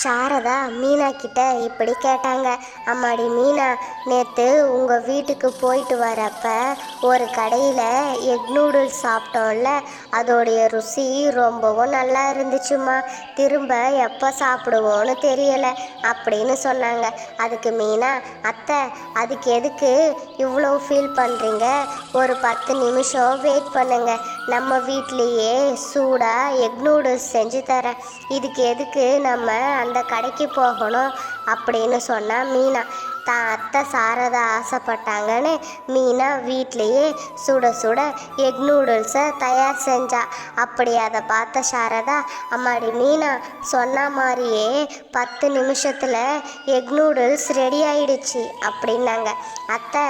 சாரதா மீனா கிட்ட இப்படி கேட்டாங்க. அம்மாடி மீனா நேற்று உங்கள் வீட்டுக்கு போயிட்டு வரப்ப ஒரு கடையில் எக் நூடுல்ஸ் சாப்பிட்டோம்ல அதோடைய ருசி ரொம்பவும் நல்லா இருந்துச்சுமா திரும்ப எப்போ சாப்பிடுவோன்னு தெரியலை அப்படின்னு சொன்னாங்க. அதுக்கு மீனா அத்தை அதுக்கு எதுக்கு இவ்வளோ ஃபீல் பண்ணுறீங்க ஒரு பத்து நிமிஷம் வெயிட் பண்ணுங்கள் நம்ம வீட்லேயே சூடாக எக் நூடுல்ஸ் செஞ்சு தரேன். இதுக்கு எதுக்கு நம்ம அந்த கடைக்கு போகணும் அப்படின்னு சொன்னால் மீனா. தான் அத்தை சாரதா ஆசைப்பட்டாங்கன்னு மீனா வீட்லேயே சுட சுட எக் நூடுல்ஸை தயார் செஞ்சா. அப்படி அதை பார்த்த சாரதா அம்மாடி மீனா சொன்ன மாதிரியே பத்து நிமிஷத்தில் எக் நூடுல்ஸ் ரெடி ஆயிடுச்சு அப்படின்னாங்க. அத்தை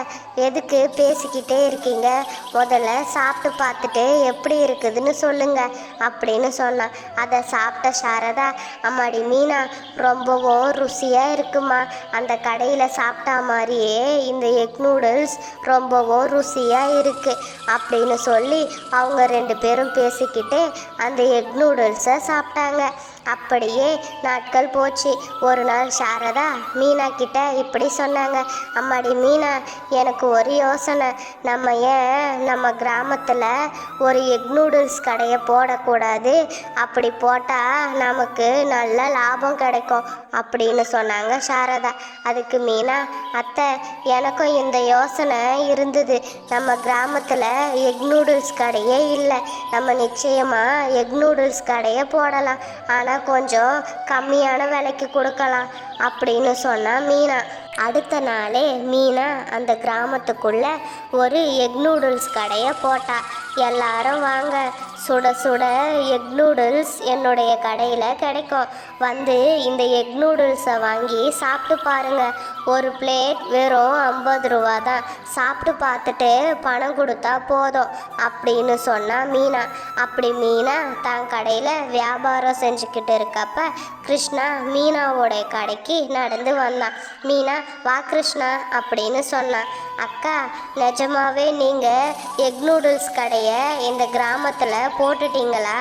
எதுக்கு பேசிக்கிட்டே இருக்கீங்க? முதல்ல சாப்பிட்டு பார்த்துட்டு எப்படி இருக்குதுன்னு சொல்லுங்க அப்படின்னு சொன்னான் அதை சாப்பிட்ட சாரதா அம்மாடி மீனா ரொம்பவும் ருசியாக இருக்குமா? அந்த கடையில் சாப்பிட்டா மாதிரியே இந்த எக் நூடுல்ஸ் ரொம்பவும் ருசியாக இருக்குது அப்படின்னு சொல்லி அவங்க ரெண்டு பேரும் பேசிக்கிட்டு அந்த எக் நூடுல்ஸை சாப்பிட்டாங்க. அப்படியே நாட்கள் போச்சு. ஒரு நாள் சாரதா மீனா கிட்ட இப்படி சொன்னாங்க. அம்மாடி மீனா எனக்கு ஒரு யோசனை. நம்ம ஏன் நம்ம கிராமத்தில் ஒரு எக் நூடுல்ஸ் கடையை போடக்கூடாது? அப்படி போட்டால் நமக்கு நல்ல லாபம் கிடைக்கும் அப்படின்னு சொன்னாங்க சாரதா. அதுக்கு மீனா அத்தை எனக்கும் இந்த யோசனை இருந்தது. நம்ம கிராமத்தில் எக் நூடுல்ஸ் கடையே இல்லை. நம்ம நிச்சயமாக எக் நூடுல்ஸ் கடையை போடலாம். ஆனால் கொஞ்சம் கம்மியான விலைக்கு கொடுக்கலாம் அப்படின்னு சொன்னா மீனா. அடுத்த நாளே மீனா அந்த கிராமத்துக்குள்ள ஒரு எக் நூடுல்ஸ் கடையை போட்டா. எல்லாரும் வாங்க. சுட சுட எக் நூடுல்ஸ் என்னுடைய கடையில் கிடைக்கும். வந்து இந்த எக் நூடுல்ஸை வாங்கி சாப்பிட்டு பாருங்க. ஒரு பிளேட் வெறும் ஐம்பது ரூபா தான். சாப்பிட்டு பார்த்துட்டு பணம் கொடுத்தா போதும் அப்படின்னு சொன்னால் மீனா. அப்படி மீனா தான் கடையில் வியாபாரம் செஞ்சுக்கிட்டு இருக்கப்ப கிருஷ்ணா மீனாவோடைய கடைக்கு நடந்து வந்தான் மீனா வா கிருஷ்ணா அப்படின்னு சொன்னான் அக்கா நிஜமாவே நீங்கள் எக் நூடுல்ஸ் கடை இந்த கிராமத்தில் போட்டுட்டீங்களா?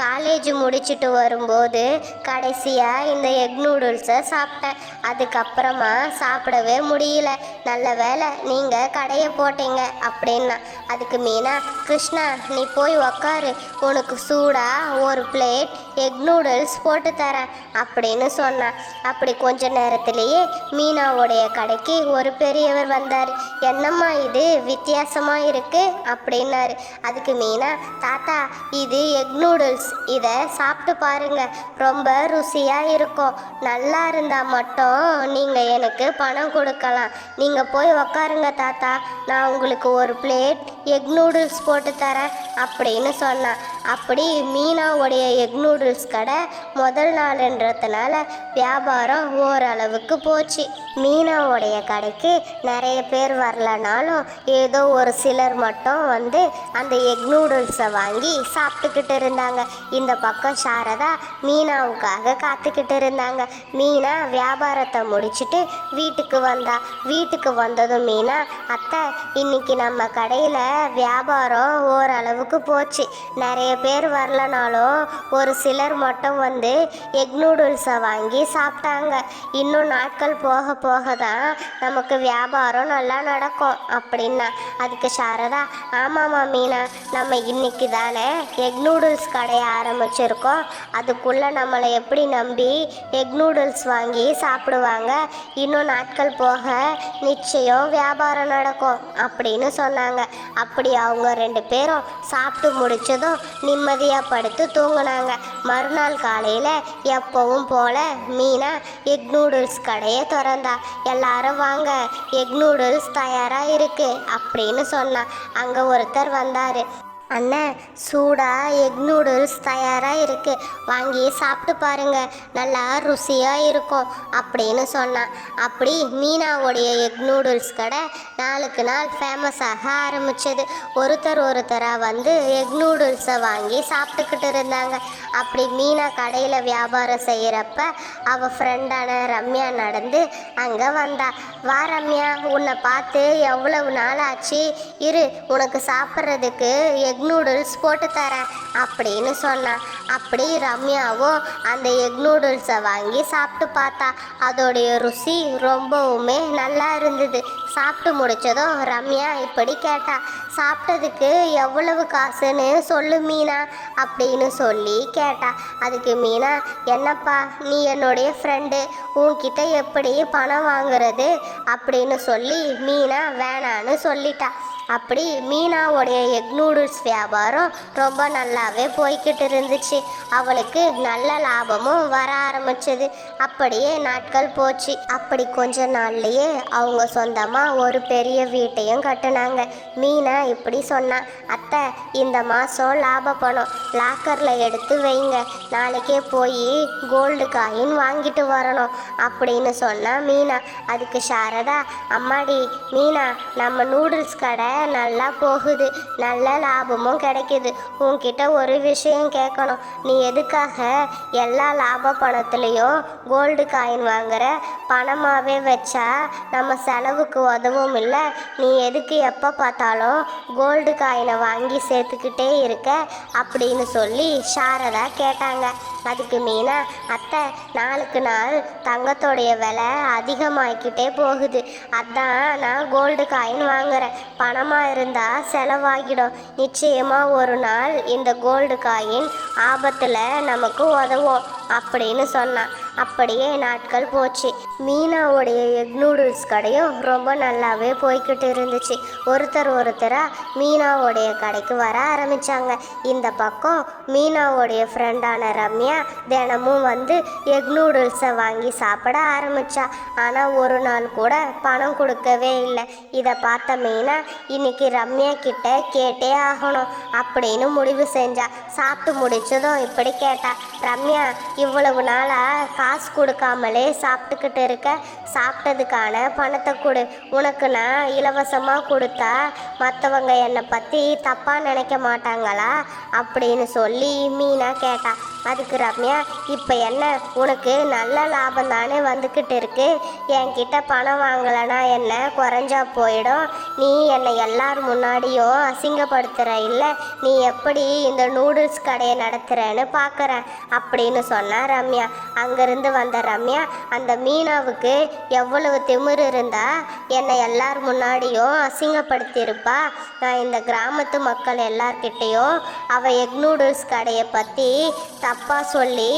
காலேஜ் முடிச்சுட்டு வரும்போது கடைசியாக இந்த எக் நூடுல்ஸை சாப்பிட்டேன். அதுக்கப்புறமா சாப்பிடவே முடியல. நல்ல வேளை நீங்கள் கடையை போட்டீங்க அப்படின்னா. அதுக்கு மீனா கிருஷ்ணா நீ போய் உக்காரு. உனக்கு சூடாக ஒரு பிளேட் எக் நூடுல்ஸ் போட்டு தரேன் அப்படின்னு சொன்னான் அப்படி கொஞ்ச நேரத்திலேயே மீனாவுடைய கடைக்கு ஒரு பெரியவர் வந்தார். என்னம்மா இது? வித்தியாசமாக இருக்கு அப்படின்னாரு. அதுக்கு மீனா தாத்தா இது எக் நூடுல்ஸ் இதை சாப்பிட்டு பாருங்க. ரொம்ப ருசியாக இருக்கும். நல்லா இருந்தால் மட்டும் நீங்கள் எனக்கு பணம் கொடுக்கலாம். நீங்கள் போய் உக்காருங்க தாத்தா. நான் உங்களுக்கு ஒரு பிளேட் எக் நூடுல்ஸ் போட்டு தரேன் அப்படின்னு சொன்னான் அப்படி மீனாவுடைய எக் நூடுல்ஸ் கடை முதல் நாளுன்றதுனால வியாபாரம் ஓரளவுக்கு போச்சு. மீனாவுடைய கடைக்கு நிறைய பேர் வரலனாலும் ஏதோ ஒரு சிலர் மட்டும் வந்து அந்த எக் நூடுல்ஸை வாங்கி சாப்பிட்டுக்கிட்டு இருந்தாங்க. இந்த பக்கம் சாரதா மீனாவுக்காக காத்துக்கிட்டு இருந்தாங்க. மீனா வியாபாரத்தை முடிச்சிட்டு வீட்டுக்கு வந்தா. வீட்டுக்கு வந்ததும் மீனா அத்தை இன்னைக்கு நம்ம கடையில் வியாபாரம் ஓரளவுக்கு போச்சு. நிறைய பேர் வரலனாலும் ஒரு சிலர் மட்டும் வந்து எக் நூடுல்ஸை வாங்கி சாப்பிட்டாங்க. இன்னும் நாட்கள் போக போக தான் நமக்கு வியாபாரம் நல்லா நடக்கும் அப்படின்னா. அதுக்கு சாரதா ஆமாம்மா மீனா நம்ம இன்னைக்கு தானே எக் நூடுல்ஸ் கடையை ஆரம்பிச்சிருக்கோம். அதுக்குள்ளே நம்மளை எப்படி நம்பி எக் நூடுல்ஸ் வாங்கி சாப்பிடுவாங்க? இன்னும் நாட்கள் போக நிச்சயம் வியாபாரம் நடக்கும் அப்படின்னு சொன்னாங்க. அப்படி அவங்க ரெண்டு பேரும் சாப்பிட்டு முடிச்சதும் நிம்மதியாக படுத்து தூங்கினாங்க. மறுநாள் காலையில் எப்பவும் போல மீனா எக் நூடுல்ஸ் கடையை திறந்தா. எல்லாரும் வாங்க எக் நூடுல்ஸ் தயாராக இருக்கு அப்படின்னு சொன்னான் அங்கே ஒருத்தர் வந்தார். அண்ணன் சூடாக எக் நூடுல்ஸ் தயாராக இருக்குது வாங்கி சாப்பிட்டு பாருங்க. நல்லா ருசியாக இருக்கும் அப்படின்னு சொன்னான். அப்படி மீனாவுடைய எக் நூடுல்ஸ் கடை நாளுக்கு நாள் ஃபேமஸாக ஆரம்பிச்சது. ஒருத்தர் ஒருத்தராக வந்து எக் நூடுல்ஸை வாங்கி சாப்பிட்டுக்கிட்டு இருந்தாங்க. அப்படி மீனா கடையில் வியாபாரம் செய்கிறப்ப அவள் ஃப்ரெண்டான ரம்யா நடந்து அங்கே வந்தா. வா ரம்யா உன்னை பார்த்து எவ்வளவு நாள் ஆச்சு இரு உனக்கு சாப்பிட்றதுக்கு எக் எக் நூடுல்ஸ் போட்டு தரேன் அப்படின்னு சொன்னான் அப்படி ரம்யாவும் அந்த எக் நூடுல்ஸை வாங்கி சாப்பிட்டு பார்த்தா அதோடைய ருசி ரொம்பவுமே நல்லா இருந்தது. சாப்பிட்டு முடிச்சதும் ரம்யா இப்படி கேட்டா சாப்பிட்டதுக்கு எவ்வளவு காசுன்னு சொல்லு மீனா அப்படின்னு சொல்லி கேட்டா. அதுக்கு மீனா என்னப்பா நீ என்னுடைய ஃப்ரெண்டு உன்கிட்ட எப்படி பணம் வாங்குறது? அப்படின்னு சொல்லி மீனா வேணான்னு சொல்லிட்டா. அப்படி மீனாவுடைய எக் நூடுல்ஸ் வியாபாரம் ரொம்ப நல்லாவே போய்கிட்டு இருந்துச்சு. அவளுக்கு நல்ல லாபமும் வர ஆரம்பிச்சது. அப்படியே நாட்கள் போச்சு. அப்படி கொஞ்ச நாள்லயே அவங்க சொந்தமாக ஒரு பெரிய வீட்டையும் கட்டினாங்க. மீனா இப்படி சொன்னா அத்தை இந்த மாதம் லாப பணம் லாக்கரில் எடுத்து வைங்க. நாளைக்கே போய் கோல்டு காயின் வாங்கிட்டு வரணும். அப்படின்னு சொன்னா மீனா. அதுக்கு சாரதா அம்மாடி மீனா நம்ம நூடுல்ஸ் கடை நல்லா போகுது. நல்ல லாபமும் கிடைக்குது. உன்கிட்ட ஒரு விஷயம் கேட்கணும். நீ எதுக்காக எல்லா லாப பணத்துலேயும் கோல்டு காயின் வாங்குற? பணமாகவே வச்சா நம்ம செலவுக்கு உதவும் இல்லை. நீ எதுக்கு எப்போ பார்த்தாலும் கோல்டு காயினை வாங்கி சேர்த்துக்கிட்டே இருக்க? அப்படின்னு சொல்லி சாரதா கேட்டாங்க. அதுக்கு மீனா அத்தை நாளுக்கு நாள் தங்கத்தோடைய விலை அதிகமாகிக்கிட்டே போகுது. அதான் நான் கோல்டு காயின் வாங்குறேன். பணம் பணமாக இருந்தால் செலவாகிடும். நிச்சயமாக ஒரு நாள் இந்த கோல்டு காயின் ஆபத்தில் நமக்கு உதவும் அப்படின்னு சொன்னான். அப்படியே நாட்கள் போச்சு. மீனாவுடைய எக் நூடுல்ஸ் கடையும் ரொம்ப நல்லாவே போய்கிட்டு இருந்துச்சு. ஒருத்தர் ஒருத்தராக மீனாவுடைய கடைக்கு வர ஆரம்பித்தாங்க இந்த பக்கம் மீனாவுடைய ஃப்ரெண்டான ரம்யா தினமும் வந்து எக் நூடுல்ஸை வாங்கி சாப்பிட ஆரம்பித்தா ஆனால் ஒரு நாள் கூட பணம் கொடுக்கவே இல்லை. இதை பார்த்த மீனா இன்னைக்கு ரம்யா கிட்ட கேட்டே ஆகணும் அப்படின்னு முடிவு செஞ்சா. சாப்பிட்டு முடிச்சதும் இப்படி கேட்டா. ரம்யா இவ்வளவு நாளாக காசு கொடுக்காமலே சாப்பிட்டுக்கிட்டு இருக்க சாப்பிட்டதுக்கான பணத்தை கொடு. உனக்கு நான் இலவசமாக கொடுத்தா மற்றவங்க என்னை பற்றி தப்பாக நினைக்க மாட்டாங்களா? அப்படின்னு சொல்லி மீனா கேட்டா. அதுக்கு ரம்யா இப்போ என்ன? உனக்கு நல்ல லாபம் தானே வந்துக்கிட்டு இருக்கு. என்கிட்ட பணம் வாங்கலைன்னா என்ன? குறைஞ்சா போயிடும். நீ என்னை எல்லார் முன்னாடியும் அசிங்கப்படுத்துகிற இல்லை நீ எப்படி இந்த நூடுல்ஸ் கடையை நடத்துகிறேன்னு பார்க்குறேன் அப்படின்னு சொன்னான் ரம்யா. அங்கேருந்து வந்த ரம்யா அந்த மீனாவுக்கு எவ்வளவு திமிர் இருந்தா என்னை எல்லார் முன்னாடியும் அசிங்கப்படுத்தியிருப்பா. நான் இந்த கிராமத்து மக்கள் எல்லார்கிட்டேயும் அவள் எக் நூடுல்ஸ் கடையை பற்றி அப்பா சொல்லி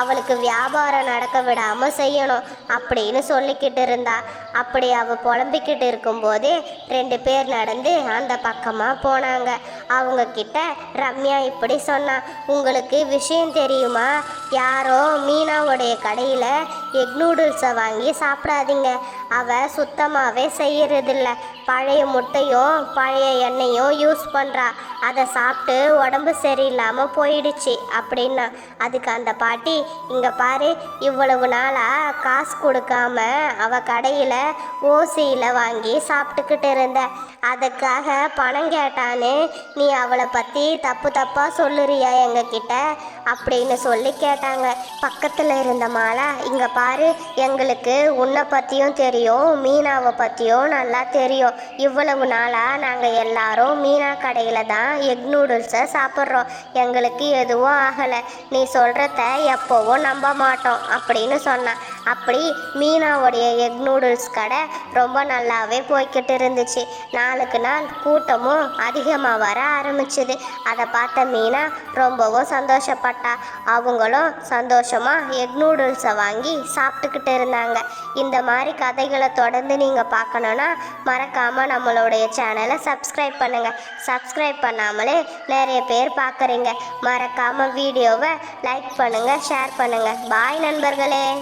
அவளுக்கு வியாபாரம் நடக்க விடாமல் செய்யணும் அப்படின்னு சொல்லிக்கிட்டு இருந்தா. அப்படி அவள் புலம்பிக்கிட்டு இருக்கும்போதே ரெண்டு பேர் நடந்து அந்த பக்கமாக போனாங்க. அவங்க கிட்ட ரம்யா இப்படி சொன்னான் உங்களுக்கு விஷயம் தெரியுமா? யாரோ மீனாவுடைய கடையில் எக் நூடுல்ஸை வாங்கி சாப்பிடாதீங்க. அவ சுத்தமாகவே செய்யறதில்ல. பழைய முட்டையும் பழைய எண்ணெயும் யூஸ் பண்ணுறா அதை சாப்பிட்டு உடம்பு சரியில்லாமல் போயிடுச்சு அப்படின்னா. அதுக்கு அந்த பாட்டி இங்கே பாரு இவ்வளவு நாளாக காசு கொடுக்காம அவ கடையில் ஓசியில் வாங்கி சாப்பிட்டுக்கிட்டு இருந்த. அதுக்காக பணம் கேட்டான்னு நீ அவளை பற்றி தப்பு தப்பாக சொல்லுறியா எங்ககிட்ட? அப்படின்னு சொல்லி கேட்டாங்க. பக்கத்தில் இருந்த மாலா இங்கே பாரு எங்களுக்கு உன்னை பற்றியும் தெரியும் மீனாவை பற்றியும் நல்லா தெரியும். இவ்வளவு நாளாக நாங்கள் எல்லாரும் மீனா கடையில் தான் எக் நூடுல்ஸை சாப்பிட்றோம். எங்களுக்கு எதுவும் ஆகலை. நீ சொல்கிறத எப்போவும் நம்ப மாட்டோம் அப்படின்னு சொன்னான். அப்படி மீனாவுடைய எக் நூடுல்ஸ் கடை ரொம்ப நல்லாவே போய்கிட்டு இருந்துச்சு. நாளுக்கு நாள் கூட்டமும் அதிகமாக வர ஆரம்பிச்சுது. அதை பார்த்த மீனா ரொம்பவும் சந்தோஷப்பட்டா. அவங்களும் சந்தோஷமாக எக் நூடுல்ஸை வாங்கி சாப்பிட்டுக்கிட்டு இருந்தாங்க. இந்த மாதிரி கதைகளை தொடர்ந்து நீங்கள் பார்க்கணுன்னா மறக்காமல் நம்மளுடைய சேனலை சப்ஸ்கிரைப் பண்ணுங்கள் சப்ஸ்கிரைப் பண்ணாமலே நிறைய பேர் பார்க்குறீங்க. மறக்காமல் வீடியோவை லைக் பண்ணுங்கள் ஷேர் பண்ணுங்கள் பாய் நண்பர்களே.